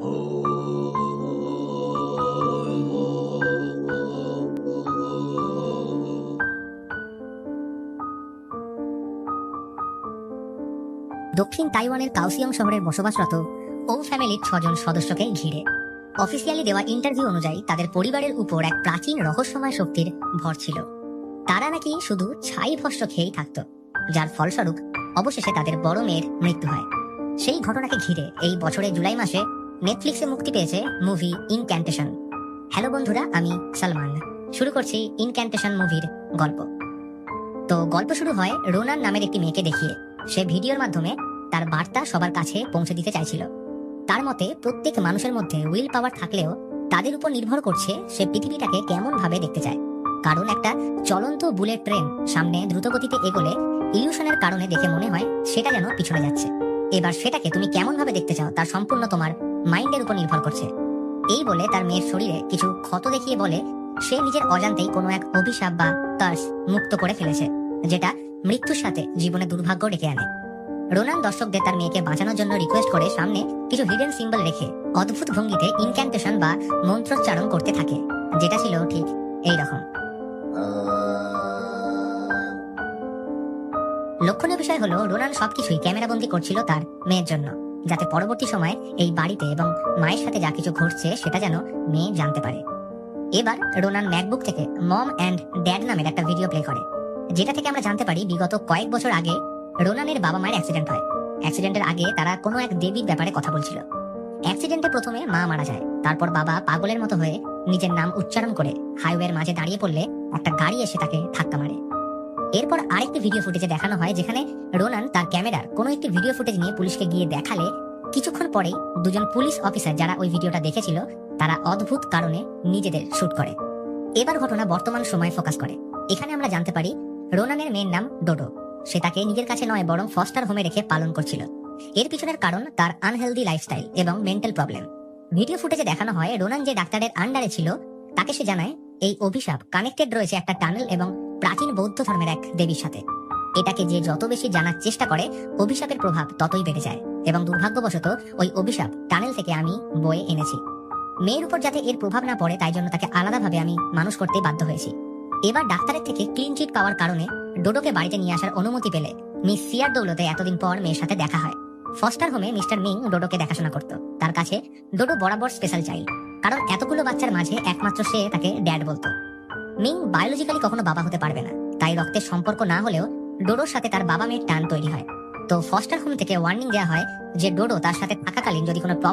দক্ষিণ তাইওয়ানের কাউসিয়ং শহরের বসবাসরত ও ফ্যামিলির ছজন সদস্যকে ঘিরে অফিসিয়ালি দেওয়া ইন্টারভিউ অনুযায়ী তাদের পরিবারের উপর এক প্রাচীন রহস্যময় শক্তির ভর ছিল। তারা নাকি শুধু ছাই ভস্য খেয়েই থাকত, যার ফলস্বরূপ অবশেষে তাদের বড় মেয়ের মৃত্যু হয়। সেই ঘটনাকে ঘিরে এই বছরের জুলাই মাসে নেটফ্লিক্সে মুক্তি পেয়েছে মুভি ইনক্যান্টেশন হ্যালো বন্ধুরা, আমি সালমান। শুরু করছি ইনক্যান্টেশন মুভির গল্প। তো গল্প শুরু হয় রোনান নামের একটি মেয়েকে দেখিয়ে। সে ভিডিওর মাধ্যমে তার বার্তা সবার কাছে পৌঁছে দিতে চাইছিল। তার মতে, প্রত্যেক মানুষের মধ্যে উইল পাওয়ার থাকলেও তাদের উপর নির্ভর করছে সে পৃথিবীটাকে কেমন ভাবে দেখতে চায়। কারণ একটা চলন্ত বুলেট ট্রেন সামনে দ্রুতগতিতে এগোলে ইলিউশনের কারণে দেখে মনে হয় সেটা যেন পিছনে যাচ্ছে। এবার সেটাকে তুমি কেমন ভাবে দেখতে চাও তার সম্পূর্ণ তোমার মাইন্ডের উপর নির্ভর করছে। এই বলে তার মেয়ের শরীরে কিছু ক্ষত দেখিয়ে বলে, সে নিজের অজান্তেই কোনো এক অভিশাপ বা কার্স মুক্ত করে ফেলেছে, যেটা মৃত্যুর সাথে জীবনে দুর্ভাগ্য ডেকে আনে। রোনান দর্শকদের তার মেয়েকে বাঁচানোর জন্য রিকোয়েস্ট করে সামনে কিছু হিডেন সিম্বল রেখে অদ্ভুত ভঙ্গিতে ইনক্যান্টেশন বা মন্ত্রোচ্চারণ করতে থাকে, যেটা ছিল ঠিক এই রকম লক্ষণীয় বিষয় হলো, রোনান সবকিছুই ক্যামেরাবন্দি করছিল তার মেয়ের জন্য। যাতে পরবর্তী সময়ে এই বাড়িতে এবং মায়ের সাথে যা কিছু ঘটছে সেটা যেন মেয়ে জানতে পারে। এবার রোনান ম্যাকবুক থেকে মম অ্যান্ড ড্যাড নামের একটা ভিডিও প্লে করে। যেটা থেকে আমরা জানতে পারি বিগত কয়েক বছর আগে রোনানের বাবা মায়ের অ্যাক্সিডেন্ট হয়। অ্যাক্সিডেন্টের আগে তারা কোনো এক দেবীর ব্যাপারে কথা বলছিল। অ্যাক্সিডেন্টে প্রথমে মা মারা যায়, তারপর বাবা পাগলের মতো হয়ে নিজের নাম উচ্চারণ করে হাইওয়ের মাঝে দাঁড়িয়ে পড়লে একটা গাড়ি এসে তাকে ধাক্কা মারে। এরপর আরেকটি ভিডিও ফুটেজে দেখানো হয়, যেখানে রোনান তার ক্যামেরার কোনো একটি ভিডিও ফুটেজ নিয়ে পুলিশকে গিয়ে দেখালে কিছুক্ষণ পরেই দুজন পুলিশ অফিসার যারা ওই ভিডিওটা দেখেছিল, তারা অদ্ভুত কারণে নিজেদের শুট করে। এবার ঘটনা বর্তমান সময় ফোকাস করে। এখানে আমরা জানতে পারি রোনানের মেয়ের নাম ডোডো সে তাকে নিজের কাছে নয়, বরং ফস্টার হোমে রেখে পালন করছিল। এর পিছনের কারণ তার আনহেলদি লাইফস্টাইল এবং মেন্টাল প্রবলেম ভিডিও ফুটেজে দেখানো হয় রোনান যে ডাক্তারের আন্ডারে ছিল, তাকে সে জানায়, এই অভিশাপ কানেক্টেড রয়েছে একটা টানেল এবং প্রাচীন বৌদ্ধ ধর্মের এক দেবীর সাথে। এটাকে যে যত বেশি জানার চেষ্টা করে, অভিশাপের প্রভাব ততই বেড়ে যায় এবং দুর্ভাগ্যবশত ওই অভিশাপ টানেল থেকে আমি বয়ে এনেছি। মেয়ের উপর যাতে এর প্রভাব না পড়ে, তাই জন্য তাকে আলাদাভাবে আমি মানুষ করতে বাধ্য হয়েছি। এবার ডাক্তারের থেকে ক্লিন চিট পাওয়ার কারণে ডোডোকে বাড়িতে নিয়ে আসার অনুমতি পেলে মিস সিয়ার দৌলতে এতদিন পর মেয়ের সাথে দেখা হয়। ফস্টার হোমে মিস্টার মিং ডোডোকে দেখাশোনা করত। তার কাছে ডোডো বরাবর স্পেশাল চাইল্ড কারণ এতগুলো বাচ্চার মাঝে একমাত্র সে তাকে ড্যাড বলতো। মিং বায়োলজিক্যালি কখনো বাবা হতে পারবে না। তাই রক্তের সম্পর্ক না হলেও ডোডোর সাথে তার বাবা মেয়ের টান তৈরি হয়। তো ফস্টার হোম থেকে ওয়ার্নিং দেওয়া হয় যে ডোডো তার সাথে থাকাকালীন যদি কোনো